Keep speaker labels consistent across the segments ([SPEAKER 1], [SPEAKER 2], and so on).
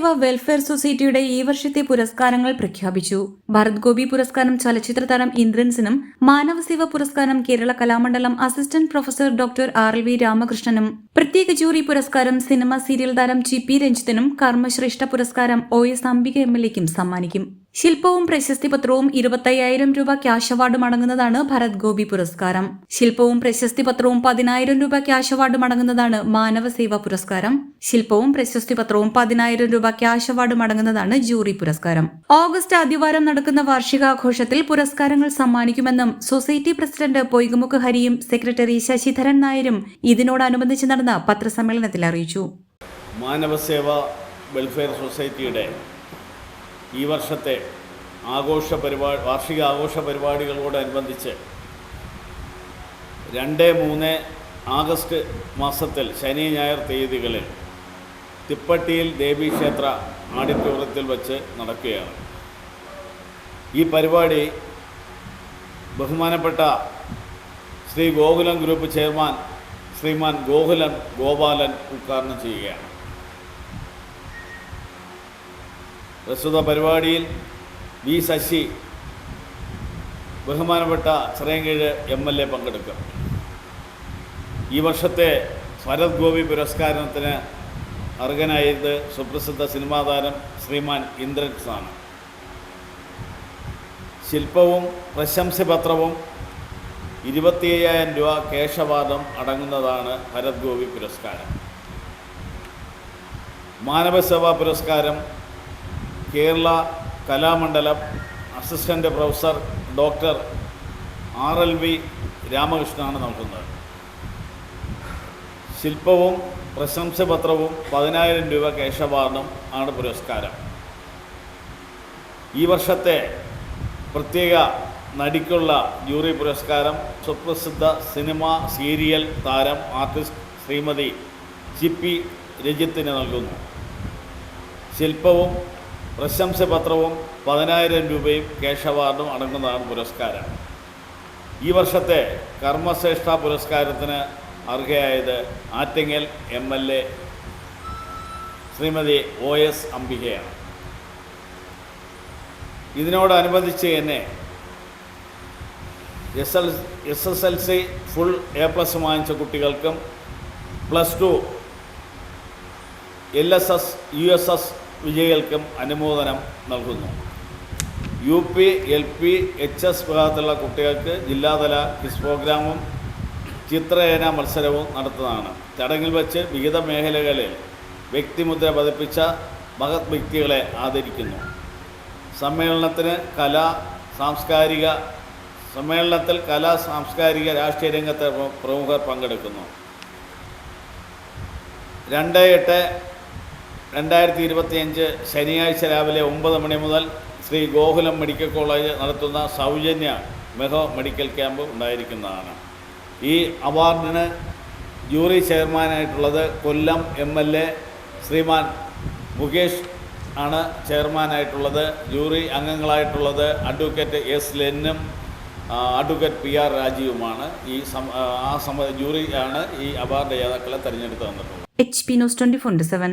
[SPEAKER 1] മാനവസേവ welfare സൊസൈറ്റിയുടെ ഈ വർഷത്തെ പുരസ്കാരങ്ങൾ പ്രഖ്യാപിച്ചു. ഭരത് ഗോപി പുരസ്കാരം ചലച്ചിത്ര താരം ഇന്ദ്രൻസിനും മാനവസേവ പുരസ്കാരം Kerala Kalamandalam assistant professor doctor R L V രാമകൃഷ്ണനും പ്രത്യേക ജൂറി പുരസ്കാരം സിനിമ സീരിയൽ താരം ജി പി രഞ്ജിത്തിനും കർമ്മശ്രേഷ്ഠ പുരസ്കാരം O S Ambika M L എക്കും സമ്മാനിക്കും. ശില്പവും പ്രശസ്തി പത്രവും ഇരുപത്തയ്യായിരം രൂപ ക്യാഷ് അവാർഡും അടങ്ങുന്നതാണ് ഭരത് ഗോപി പുരസ്കാരം. ശില്പവും പ്രശസ്തി പത്രവും പതിനായിരം രൂപ ക്യാഷ് അവാർഡും അടങ്ങുന്നതാണ് മാനവസേവ പുരസ്കാരം. ശില്പവും പ്രശസ്തി പത്രവും പതിനായിരം രൂപ ക്യാഷ് അവാർഡും അടങ്ങുന്നതാണ് ജൂറി പുരസ്കാരം. ഓഗസ്റ്റ് ആദ്യവാരം നടക്കുന്ന വാർഷികാഘോഷത്തിൽ പുരസ്കാരങ്ങൾ സമ്മാനിക്കുമെന്നും സൊസൈറ്റി പ്രസിഡന്റ് പൊയ്കമുക്ക് ഹരിയും സെക്രട്ടറി ശശിധരൻ നായരും ഇതിനോടനുബന്ധിച്ച് നടന്ന പത്രസമ്മേളനത്തിൽ അറിയിച്ചു.
[SPEAKER 2] മാനവസേവ വെൽഫെയർ സൊസൈറ്റിയുടെ ഈ വർഷത്തെ ആഘോഷ പരിപാടി വാർഷിക ആഘോഷ പരിപാടികളോടനുബന്ധിച്ച് രണ്ട് മൂന്ന് ആഗസ്റ്റ് മാസത്തിൽ ശനി ഞായർ തീയതികളിൽ തിപ്പട്ടിയിൽ ദേവീക്ഷേത്ര ആഡിറ്റോറിയത്തിൽ വച്ച് നടക്കുകയാണ്. ഈ പരിപാടി ബഹുമാനപ്പെട്ട ശ്രീ ഗോകുലം ഗ്രൂപ്പ് ചെയർമാൻ ശ്രീമാൻ ഗോകുലൻ ഗോപാലൻ ഉദ്ഘാടനം ചെയ്യുകയാണ്. പ്രസ്തുത പരിപാടിയിൽ വി ശശി ബഹുമാനപ്പെട്ട ചിറയൻകീഴ് എം എൽ എ പങ്കെടുക്കും. ഈ വർഷത്തെ ഭരത് ഗോപി പുരസ്കാരത്തിന് അർഹനായത് സുപ്രസിദ്ധ സിനിമാ താരം ശ്രീമാൻ ഇന്ദ്രൻസാണ് ശില്പവും പ്രശംസപത്രവും ഇരുപത്തി അയ്യായിരം രൂപ കേശവാദം അടങ്ങുന്നതാണ് ഭരത് ഗോപി പുരസ്കാരം. മാനവസേവാ പുരസ്കാരം Kerala Kalamandalam assistant professor doctor R L V രാമകൃഷ്ണനാണ് നൽകുന്നത്. ശില്പവും പ്രശംസപത്രവും പതിനായിരം രൂപ കേശവാർഡും ആണ് പുരസ്കാരം. ഈ വർഷത്തെ പ്രത്യേക നടിക്കുള്ള ജൂറി പുരസ്കാരം സുപ്രസിദ്ധ സിനിമ സീരിയൽ താരം ആർട്ടിസ്റ്റ് ശ്രീമതി ചിപ്പി രജിത്തിന് നൽകുന്നു. ശില്പവും പ്രശംസപത്രവും പതിനായിരം രൂപയും ക്യാഷ് അവാർഡും അടങ്ങുന്നതാണ് പുരസ്കാരം. ഈ വർഷത്തെ കർമ്മശ്രേഷ്ഠ പുരസ്കാരത്തിന് അർഹയായത് Attingal M L A Shrimati O S അംബികയാണ്. ഇതിനോടനുബന്ധിച്ച് തന്നെ S L S S L C full A plus വാങ്ങിച്ച കുട്ടികൾക്കും plus two L S S U S S വിജയികൾക്കും അനുമോദനം നൽകുന്നു. U P L P H S വിഭാഗത്തിലുള്ള കുട്ടികൾക്ക് ജില്ലാതല ക്വിസ് പ്രോഗ്രാമും ചിത്രരചന മത്സരവും നടത്തുന്നതാണ്. ചടങ്ങിൽ വെച്ച് വിവിധ മേഖലകളിൽ വ്യക്തിമുദ്ര പതിപ്പിച്ച മഹത് വ്യക്തികളെ ആദരിക്കുന്നു. സമ്മേളനത്തിന് കലാ സാംസ്കാരിക സമ്മേളനത്തിൽ കലാ സാംസ്കാരിക രാഷ്ട്രീയ രംഗത്തെ പ്രമുഖർ പങ്കെടുക്കുന്നു. രണ്ട് എട്ട് രണ്ടായിരത്തി ഇരുപത്തിയഞ്ച് ശനിയാഴ്ച രാവിലെ ഒമ്പത് മണി മുതൽ ശ്രീ ഗോകുലം മെഡിക്കൽ കോളേജ് നടത്തുന്ന സൗജന്യ മെഹോ മെഡിക്കൽ ക്യാമ്പ് ഉണ്ടായിരിക്കുന്നതാണ്. ഈ അവാർഡിന് jury ചെയർമാനായിട്ടുള്ളത് Kollam M L A Shriman Mukesh ആണ് ചെയർമാനായിട്ടുള്ളത്. ജൂറി അംഗങ്ങളായിട്ടുള്ളത് അഡ്വക്കേറ്റ് എസ് ലെന്നും അഡ്വക്കേറ്റ് പി ആർ രാജീവുമാണ്. ഈ ആ, സമ ജൂറിയാണ് ഈ അവാർഡ് ജേതാക്കളെ തിരഞ്ഞെടുത്ത് തന്നിട്ടുള്ളത്.
[SPEAKER 1] H P news twenty four seven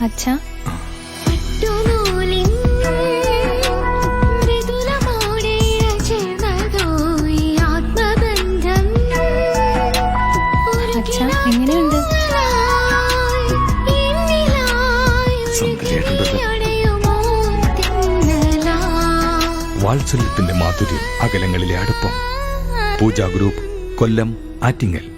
[SPEAKER 3] അച്ഛ. എങ്ങനെയുണ്ട്?
[SPEAKER 4] വാത്സല്യത്തിന്റെ മാധുര്യം അകലങ്ങളിലെ അടുപ്പം. പൂജാ ഗ്രൂപ്പ് കൊല്ലം ആറ്റിങ്ങൽ.